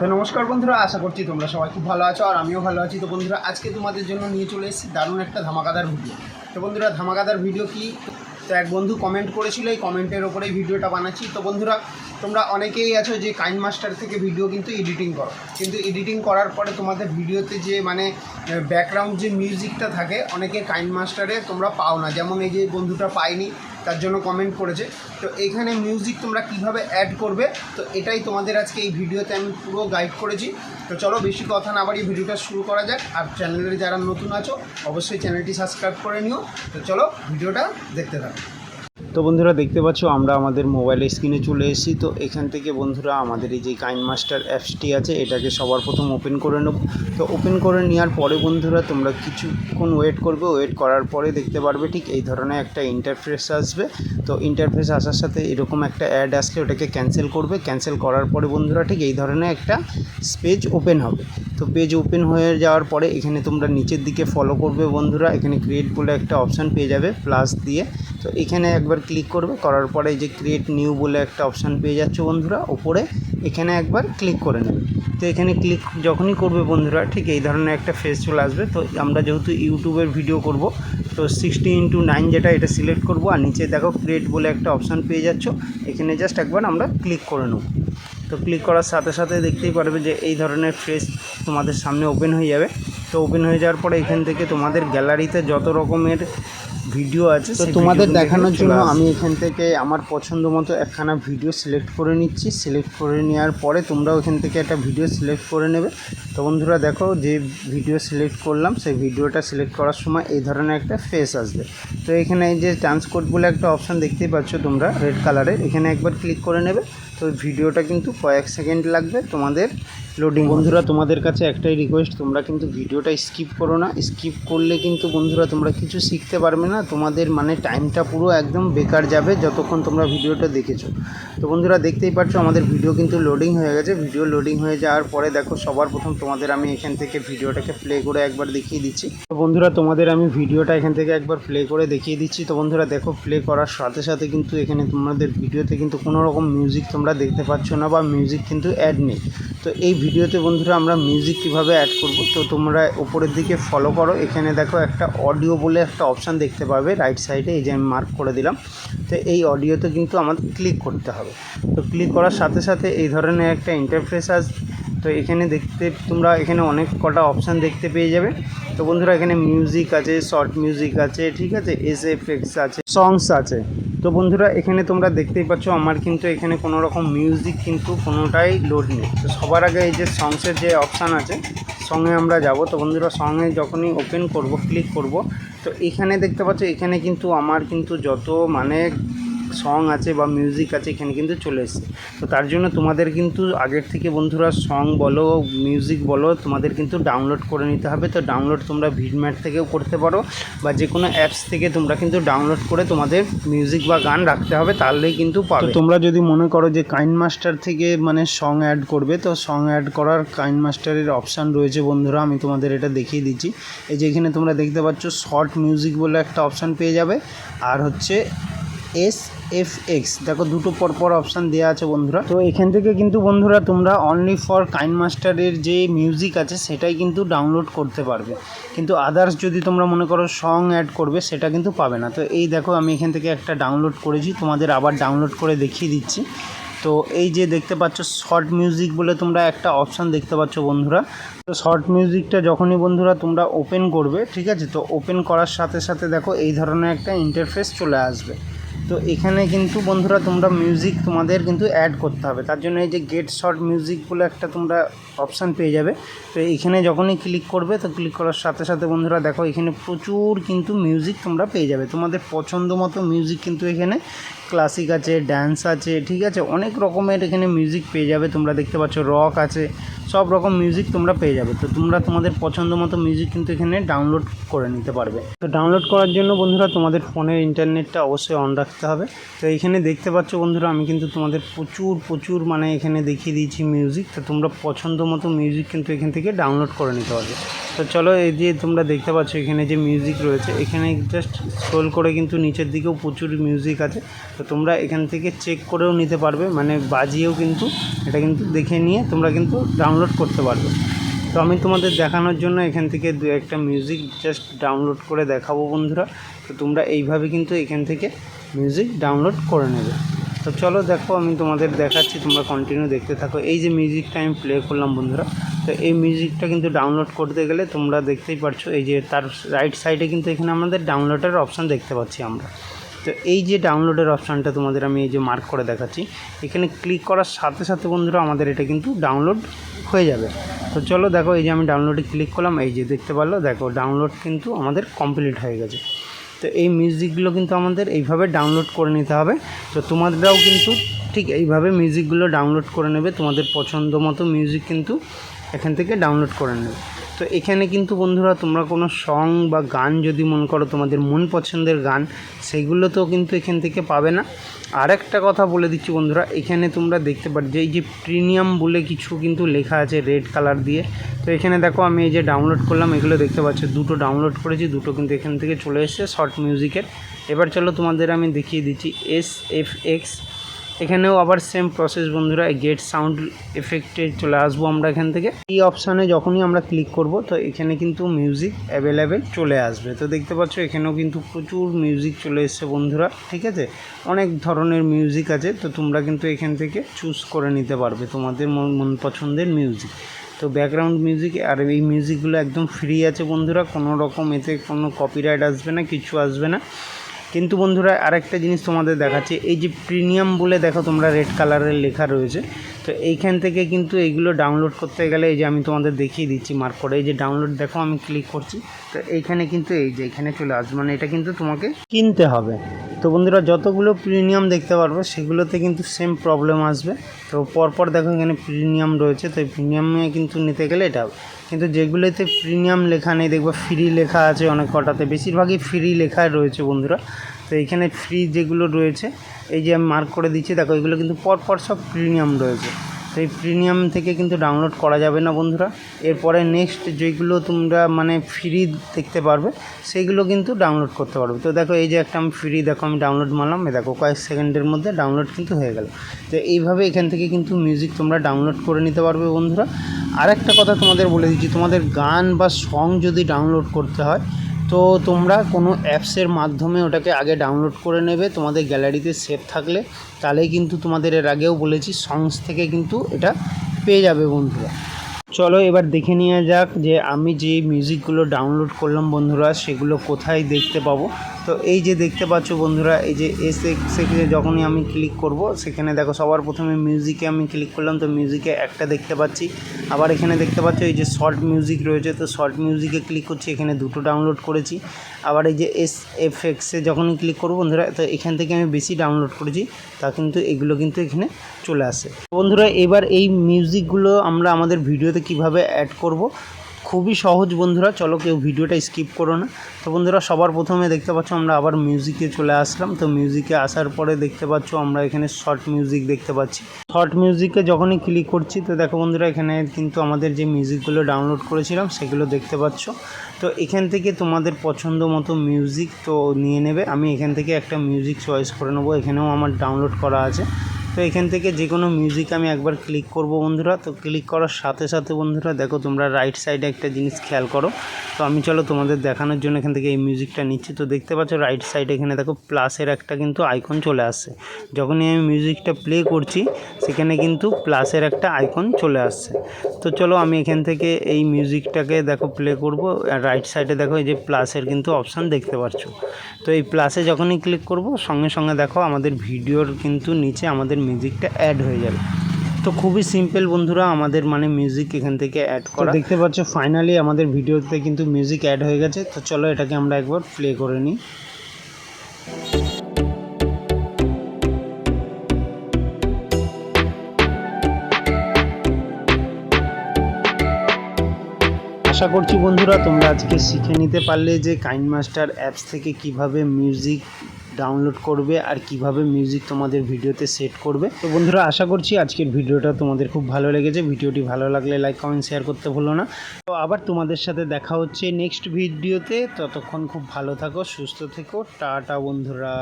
তো নমস্কার বন্ধুরা, আশা করছি তোমরা সবাই খুব ভালো আছো আর আমিও ভালো আছি। তো বন্ধুরা, আজকে তোমাদের জন্য নিয়ে চলে এসেছি দারুণ একটা ধামাকাদার ভিডিও তো বন্ধুরা, ধামাকাদার ভিডিও কি? তো এক বন্ধু কমেন্ট করেছিল, এই কমেন্টের ওপরেই ভিডিওটা বানাচ্ছি। তো বন্ধুরা, তোমরা অনেকেই আছো যে কাইন মাস্টার থেকে ভিডিও কিন্তু এডিটিং করো। কিন্তু এডিটিং করার পরে তোমাদের ভিডিওতে যে মানে ব্যাকগ্রাউন্ড যে মিউজিকটা থাকে, অনেকে কাইন মাস্টারে তোমরা পাও না। যেমন এই যে বন্ধুটা পাইনি তার জন্য কমেন্ট করেছে। তো এখানে মিউজিক তোমরা কীভাবে অ্যাড করবে, তো এটাই তোমাদের আজকে এই ভিডিওতে আমি পুরো গাইড করেছি। তো চলো বেশি কথা না বাড়িয়ে ভিডিওটা শুরু করা যাক। আর চ্যানেলের যারা নতুন আছো, অবশ্যই চ্যানেলটি সাবস্ক্রাইব করে নিও। তো চলো ভিডিওটা দেখতে থাকো। তো বন্ধুরা দেখতে পাচ্ছ, আমরা আমাদের মোবাইল স্ক্রিনে চলে এসেছি। তো এখান থেকে বন্ধুরা আমাদের এই যে কাইন মাস্টার অ্যাপসটি আছে, এটাকে সবার প্রথম ওপেন করে নেব। তো ওপেন করে নেওয়ার পরে বন্ধুরা, তোমরা কিছুক্ষণ ওয়েট করবে। ওয়েট করার পরে দেখতে পারবে ঠিক এই ধরনের একটা ইন্টারফেস আসবে। তো ইন্টারফেস আসার সাথে এরকম একটা অ্যাড আসলে ওটাকে ক্যান্সেল করবে। ক্যান্সেল করার পরে বন্ধুরা ঠিক এই ধরনের একটা পেজ ওপেন হবে। তো পেজ ওপেন হয়ে যাওয়ার পরে এখানে তোমরা নিচের দিকে ফলো করবে বন্ধুরা। এখানে ক্রিয়েট বলে একটা অপশান পেয়ে যাবে প্লাস দিয়ে। তো এখানে একবার ক্লিক করবে, করার পরে যে ক্রিয়েট নিউ বলে একটা অপশান পেয়ে যাচ্ছ বন্ধুরা, ওপরে। এখানে একবার ক্লিক করে নেবে। তো এখানে ক্লিক যখনই করবে বন্ধুরা, ঠিক এই ধরনের একটা ফেস চলে আসবে। তো আমরা যেহেতু ইউটিউবের ভিডিও করব, তো সিক্সটি ইন্টু নাইন যেটা, এটা সিলেক্ট করব। আর নিচে দেখো ক্রিয়েট বলে একটা অপশান পেয়ে যাচ্ছ। এখানে জাস্ট একবার আমরা ক্লিক করে নেব। তো ক্লিক করার সাথে সাথে দেখতেই পারবে যে এই ধরনের ফেস তোমাদের সামনে ওপেন হয়ে যাবে। তো ওপেন হয়ে যাওয়ার পরে এখান থেকে তোমাদের গ্যালারিতে যত রকমের ভিডিও আছে তো তোমাদের দেখানোর জন্য আমি এখান থেকে আমার পছন্দ মতো একখানা ভিডিও সিলেক্ট করে নিচ্ছি। সিলেক্ট করে নেওয়ার পরে তোমরাও এখান থেকে একটা ভিডিও সিলেক্ট করে নেবে। তো বন্ধুরা দেখো যে ভিডিও সিলেক্ট করলাম সেই ভিডিওটা সিলেক্ট করার সময় এই ধরনের একটা ফেস আসবে। তো এখানে এই যে চান্স কোড বলে একটা অপশান দেখতেই পাচ্ছ তোমরা রেড কালারের এখানে একবার ক্লিক করে নেবে। তো ভিডিওটা কিন্তু কয়েক সেকেন্ড লাগবে তোমাদের লোডিং বন্ধুরা, তোমাদের কাছে একটাই রিকোয়েস্ট তোমরা কিন্তু ভিডিওটা স্কিপ করো না। স্কিপ করলে কিন্তু বন্ধুরা, তোমরা কিছু শিখতে পারবে না। তোমাদের মানে টাইমটা পুরো একদম বেকার যাবে যতক্ষণ তোমরা ভিডিওটা দেখেছ। তো বন্ধুরা, দেখতেই পাচ্ছ, আমাদের ভিডিও কিন্তু লোডিং হয়ে গেছে। ভিডিও লোডিং হয়ে যাওয়ার পরে দেখো, সবার প্রথম তোমাদের আমি এখান থেকে ভিডিওটাকে প্লে করে একবার দেখিয়ে দিচ্ছি। তো বন্ধুরা, তোমাদের আমি ভিডিওটা এখান থেকে একবার প্লে করে দেখিয়ে দিচ্ছি। তো বন্ধুরা, দেখো প্লে করার সাথে সাথে কিন্তু এখানে তোমাদের ভিডিওতে কিন্তু কোনো রকম মিউজিক তোমরা দেখতে পাচ্ছ না বা মিউজিক কিন্তু অ্যাড নেই। তো এই ভিডিওতে বন্ধুরা আমরা মিউজিক কীভাবে অ্যাড করব? তো তোমরা ওপরের দিকে ফলো করো। এখানে দেখো একটা অডিও বলে একটা অপশান দেখতে পাবে রাইট সাইডে এই যে আমি মার্ক করে দিলাম। তো এই অডিওতে কিন্তু আমাদের ক্লিক করতে হবে। তো ক্লিক করার সাথে সাথে এই ধরনের একটা ইন্টারফেস আস তো এখানে দেখতে তোমরা এখানে অনেক কটা অপশান দেখতে পেয়ে যাবে। তো বন্ধুরা, এখানে মিউজিক আছে শর্ট মিউজিক আছে, ঠিক আছে? এস এফেক্টস আছে সংস আছে। তো বন্ধুরা, এখানে তোমরা দেখতেই পাচ্ছ, আমার কিন্তু এখানে কোনো রকম মিউজিক কিন্তু কোনোটাই লোড নেই। তো সবার আগে এই যে সংসের যে অপশান আছে সঙ্গে আমরা যাব। তো বন্ধুরা সঙ্গে যখনই ওপেন করব ক্লিক করব, তো এখানে দেখতে পাচ্ছ, এখানে কিন্তু আমার কিন্তু যত মানে সং আছে বা মিউজিক আছে এখানে কিন্তু চলে এসেছে। তো তার জন্য তোমাদের কিন্তু আগের থেকে বন্ধুরা সং বলো মিউজিক বলো তোমাদের কিন্তু ডাউনলোড করে নিতে হবে। তো ডাউনলোড তোমরা ভিডম্যাট থেকেও করতে পারো বা যে কোনো অ্যাপস থেকে তোমরা কিন্তু ডাউনলোড করে তোমাদের মিউজিক বা গান রাখতে হবে তাহলেই কিন্তু পাবে। তোমরা যদি মনে করো যে কাইন মাস্টার থেকে মানে সং অ্যাড করবে তো সং অ্যাড করার কাইন মাস্টারের অপশান রয়েছে বন্ধুরা আমি তোমাদের এটা দেখিয়ে দিচ্ছি। এই যে এখানে তোমরা দেখতে পাচ্ছ শর্ট মিউজিক বলে একটা অপশান পেয়ে যাবে। আর হচ্ছে এস এফ এক্স দেখো, দুটো পরপর অপশান দেওয়া আছে বন্ধুরা। তো এখান থেকে কিন্তু বন্ধুরা, তোমরা অনলি ফর কাইন মাস্টারের যে মিউজিক আছে, সেটাই কিন্তু ডাউনলোড করতে পারবে। কিন্তু আদার্স যদি তোমরা মনে করো সং অ্যাড করবে, সেটা কিন্তু পাবে না। তো এই দেখো, আমি এখান থেকে একটা ডাউনলোড করেছি। তোমাদের আবার ডাউনলোড করে দেখিয়ে দিচ্ছি। তো এই যে দেখতে পাচ্ছ শর্ট মিউজিক বলে তোমরা একটা অপশান দেখতে পাচ্ছ বন্ধুরা। তো শর্ট মিউজিকটা যখনই বন্ধুরা তোমরা ওপেন করবে, ঠিক আছে? তো ওপেন করার সাথে সাথে দেখো, এই ধরনের একটা ইন্টারফেস চলে আসবে। তো এখানে কিন্তু বন্ধুরা তোমরা মিউজিক তোমাদের কিন্তু অ্যাড করতে হবে। তার জন্য এই যে গেট শর্ট মিউজিক বলে একটা তোমরা অপশান পেয়ে যাবে। তো এখানে যখনই ক্লিক করবে, তো ক্লিক করার সাথে সাথে বন্ধুরা দেখো, এখানে প্রচুর কিন্তু মিউজিক তোমরা পেয়ে যাবে। তোমাদের পছন্দ মতো মিউজিক কিন্তু এখানে ক্লাসিক আছে ড্যান্স আছে, ঠিক আছে? অনেক রকমের এখানে মিউজিক পেয়ে যাবে, তোমরা দেখতে পাচ্ছ রক আছে, সব রকম মিউজিক তোমরা পেয়ে যাবে। তো তোমরা তোমাদের পছন্দ মতো মিউজিক কিন্তু এখানে ডাউনলোড করে নিতে পারবে। তো ডাউনলোড করার জন্য বন্ধুরা তোমাদের ফোনের ইন্টারনেটটা অবশ্যই অন রাখতে হবে। তো এখানে দেখতে পাচ্ছ বন্ধুরা, আমি কিন্তু তোমাদের প্রচুর প্রচুর মানে এখানে দেখিয়ে দিয়েছি মিউজিক তো তোমরা পছন্দ মতো মিউজিক কিন্তু এখান থেকে ডাউনলোড করে নিতে পারবে তো চলো এই যে তোমরা দেখতে পাচ্ছ এখানে যে মিউজিক রয়েছে, এখানে জাস্ট স্ক্রোল করে কিন্তু নিচের দিকেও প্রচুর মিউজিক আছে। তো তোমরা এখান থেকে চেক করেও নিতে পারবে মানে বাজিয়েও কিন্তু এটা কিন্তু দেখে নিয়ে তোমরা কিন্তু ডাউনলোড করতে পারবে। তো আমি তোমাদের দেখানোর জন্য এখান থেকে দু একটা মিউজিক জাস্ট ডাউনলোড করে দেখাবো বন্ধুরা। তো তোমরা এইভাবে কিন্তু এখান থেকে মিউজিক ডাউনলোড করে নেবে। তো চলো দেখো, আমি তোমাদের দেখাচ্ছি, তোমরা কন্টিনিউ দেখতে থাকো। এই যে মিউজিকটা আমি প্লে করলাম বন্ধুরা, তো এই মিউজিকটা কিন্তু ডাউনলোড করতে গেলে তোমরা দেখতেই পারছ, এই যে তার রাইট সাইডে কিন্তু এখানে আমাদের ডাউনলোডের অপশান দেখতে পাচ্ছি আমরা। তো এই যে ডাউনলোডের অপশানটা তোমাদের আমি এই যে মার্ক করে দেখাচ্ছি, এখানে ক্লিক করার সাথে সাথে বন্ধুরা আমাদের এটা কিন্তু ডাউনলোড হয়ে যাবে। তো চলো দেখো, এই যে আমি ডাউনলোডে ক্লিক করলাম, এই যে দেখতে পারল, দেখো ডাউনলোড কিন্তু আমাদের কমপ্লিট হয়ে গেছে। তো এই মিউজিকগুলো কিন্তু আমাদের এইভাবে ডাউনলোড করে নিতে হবে। তো তোমাদেরও কিন্তু ঠিক এইভাবে মিউজিকগুলো ডাউনলোড করে নেবে, তোমাদের পছন্দ মতো মিউজিক কিন্তু এখান থেকে ডাউনলোড করে নেবে। তো এখানে কিন্তু বন্ধুরা তোমরা কোনো সং বা গান যদি মনে করো তোমাদের মন পছন্দের গান, সেগুলো তো কিন্তু এখান থেকে পাবে না। আর একটা কথা বলে দিচ্ছি বন্ধুরা, এখানে তোমরা দেখতে পাচ্ছ এই যে প্রিমিয়াম বলে কিছু কিন্তু লেখা আছে রেড কালার দিয়ে। তো এখানে দেখো আমি এই যে ডাউনলোড করলাম, এগুলো দেখতে পাচ্ছ, দুটো ডাউনলোড করেছি, দুটো কিন্তু এখান থেকে চলে এসেছে শর্ট মিউজিকের এবার চলো তোমাদের আমি দেখিয়ে দিচ্ছি এস এফ এক্স এখানেও আবার সেম প্রসেস বন্ধুরা গেট সাউন্ড এফেক্টে চলে আসব আমরা এখান থেকে। এই অপশানে যখনই আমরা ক্লিক করব, তো এখানে কিন্তু মিউজিক অ্যাভেলেবেল চলে আসবে। তো দেখতে পাচ্ছ, এখানেও কিন্তু প্রচুর মিউজিক চলে এসছে বন্ধুরা, ঠিক আছে? অনেক ধরনের মিউজিক আছে, তো তোমরা কিন্তু এখান থেকে চুজ করে নিতে পারবে তোমাদের মন পছন্দের মিউজিক তো ব্যাকগ্রাউন্ড মিউজিক আর এই মিউজিকগুলো একদম ফ্রি আছে বন্ধুরা, কোনো রকম এতে কোনো কপিরাইট আসবে না, কিছু আসবে না। কিন্তু বন্ধুরা, আরেকটা জিনিস তোমাদের দেখাচ্ছি। এই যে প্রিমিয়াম বলে দেখো তোমরা রেড কালারের লেখা রয়েছে। তো এইখান থেকে কিন্তু এইগুলো ডাউনলোড করতে গেলে এই যে আমি তোমাদের দেখিয়ে দিচ্ছি মার্ক করে। এই যে ডাউনলোড দেখো, আমি ক্লিক করছি। তো এইখানে কিন্তু এই যে, এখানে চলে আসবে। মানে এটা কিন্তু তোমাকে কিনতে হবে। তো বন্ধুরা, যতগুলো প্রিমিয়াম দেখতে পারব, সেগুলোতে কিন্তু সেম প্রবলেম আসবে। তো পরপর দেখো এখানে প্রিমিয়াম রয়েছে, তো এই প্রিমিয়ামে কিন্তু নিতে গেলে এটা কিন্তু যেগুলোতে প্রিমিয়াম লেখা নেই, দেখব ফ্রি লেখা আছে অনেক কটাতে। বেশিরভাগই ফ্রি লেখা রয়েছে বন্ধুরা। তো এখানে ফ্রি যেগুলো রয়েছে, এই যে আমি মার্ক করে দিচ্ছি, দেখো এগুলো কিন্তু পরপর সব প্রিমিয়াম রয়েছে। এই প্রিমিয়াম থেকে কিন্তু ডাউনলোড করা যাবে না বন্ধুরা। এরপরে নেক্সট যেগুলো তোমরা মানে ফ্রি দেখতে পারবে, সেইগুলো কিন্তু ডাউনলোড করতে পারবে। তো দেখো, এই যে একটা আমি ফ্রি দেখো, আমি ডাউনলোড মারলাম। দেখো, কয়েক সেকেন্ডের মধ্যে ডাউনলোড কিন্তু হয়ে গেল। তো এইভাবে এখান থেকে কিন্তু মিউজিক তোমরা ডাউনলোড করে নিতে পারবে বন্ধুরা। আর একটা কথা তোমাদের বলে দিচ্ছি, তোমাদের গান বা সং যদি ডাউনলোড করতে হয় তো তোমরা কোনো অ্যাপসের মাধ্যমে ওটাকে আগে ডাউনলোড করে নেবে, তোমাদের গ্যালারিতে সেভ থাকলে। তাহলেই কিন্তু তোমাদের এর আগেও বলেছি সংস থেকে কিন্তু এটা পেয়ে যাবে বন্ধুরা। চলো এবার দেখে নেওয়া যাক যে আমি যে মিউজিকগুলো ডাউনলোড করলাম বন্ধুরা, সেগুলো কোথায় দেখতে পাবো। তো এই যে দেখতে পাচ্ছ বন্ধুরা, এই যে এস সেখানে যখনই আমি ক্লিক করব, সেখানে দেখো সবার প্রথমে মিউজিকে আমি ক্লিক করলাম, তো মিউজিকে একটা দেখতে পাচ্ছি। আবার এখানে দেখতে পাচ্ছ এই যে শর্ট মিউজিক রয়েছে, তো শর্ট মিউজিকে ক্লিক করছি, এখানে দুটো ডাউনলোড করেছি। আবার এই যে এস এফ এক্সে যখনই ক্লিক করব বন্ধুরা, তো এখান থেকে আমি বেশি ডাউনলোড করেছি, তা কিন্তু এগুলো কিন্তু এখানে চলে আসে। বন্ধুরা, এবার এই মিউজিকগুলো আমরা আমাদের ভিডিওতে কীভাবে অ্যাড করব খুবই সহজ বন্ধুরা, চলো কেউ ভিডিওটা স্কিপ করো না। তো বন্ধুরা, সবার প্রথমে দেখতে পাচ্ছ আমরা আবার মিউজিকে চলে আসলাম। তো মিউজিকে আসার পরে দেখতে পাচ্ছ আমরা এখানে শর্ট মিউজিক দেখতে পাচ্ছি। শর্ট মিউজিকে যখনই ক্লিক করছি, তো দেখো বন্ধুরা, এখানে কিন্তু আমাদের যে মিউজিকগুলো ডাউনলোড করেছিলাম, সেগুলো দেখতে পাচ্ছ। তো এখান থেকে তোমাদের পছন্দ মতো মিউজিক তো নিয়ে নেবে। আমি এখান থেকে একটা মিউজিক চয়েস করে নেব। এখানেও আমার ডাউনলোড করা আছে। তো এখান থেকে যে কোনো মিউজিক আমি একবার ক্লিক করব বন্ধুরা। তো ক্লিক করার সাথে সাথে বন্ধুরা, দেখো তোমরা রাইট সাইডে একটা জিনিস খেয়াল করো। তো আমি চলো তোমাদের দেখানোর জন্য এখান থেকে এই মিউজিকটা নিচ্ছি। তো দেখতে পাচ্ছ রাইট সাইডে এখানে দেখো প্লাসের একটা কিন্তু আইকন চলে আসছে। যখনই আমি মিউজিকটা প্লে করছি, সেখানে কিন্তু প্লাসের একটা আইকন চলে আসছে। তো চলো আমি এখান থেকে এই মিউজিকটাকে দেখো প্লে করব। আর রাইট সাইডে দেখো এই যে প্লাসের কিন্তু অপশান দেখতে পাচ্ছ তো এই প্লাসে যখনই ক্লিক করব, সঙ্গে সঙ্গে দেখো আমাদের ভিডিওর কিন্তু নিচে আমাদের মিউজিকটা অ্যাড হয়ে যাবে। তো খুবই সিম্পল বন্ধুরা আমাদের মানে মিউজিক এখান থেকে অ্যাড করা। দেখতে পাচ্ছ ফাইনালি আমাদের ভিডিওতে কিন্তু মিউজিক অ্যাড হয়ে গেছে। তো চলো এটাকে আমরা একবার প্লে করে নিই। আশা করছি বন্ধুরা তোমরা আজকে শিখে নিতে পারলে যে কাইন মাস্টার অ্যাপস থেকে কীভাবে মিউজিক ডাউনলোড করবে আর কীভাবে মিউজিক তোমাদের ভিডিওতে সেট করবে। তো বন্ধুরা, আশা করছি আজকের ভিডিওটা তোমাদের খুব ভালো লেগেছে। ভিডিওটি ভালো লাগলে লাইক কমেন্ট শেয়ার করতে ভুলো না। তো আবার তোমাদের সাথে দেখা হচ্ছে নেক্সট ভিডিওতে ততক্ষণ খুব ভালো থাকো, সুস্থ থেকো। টাটা বন্ধুরা।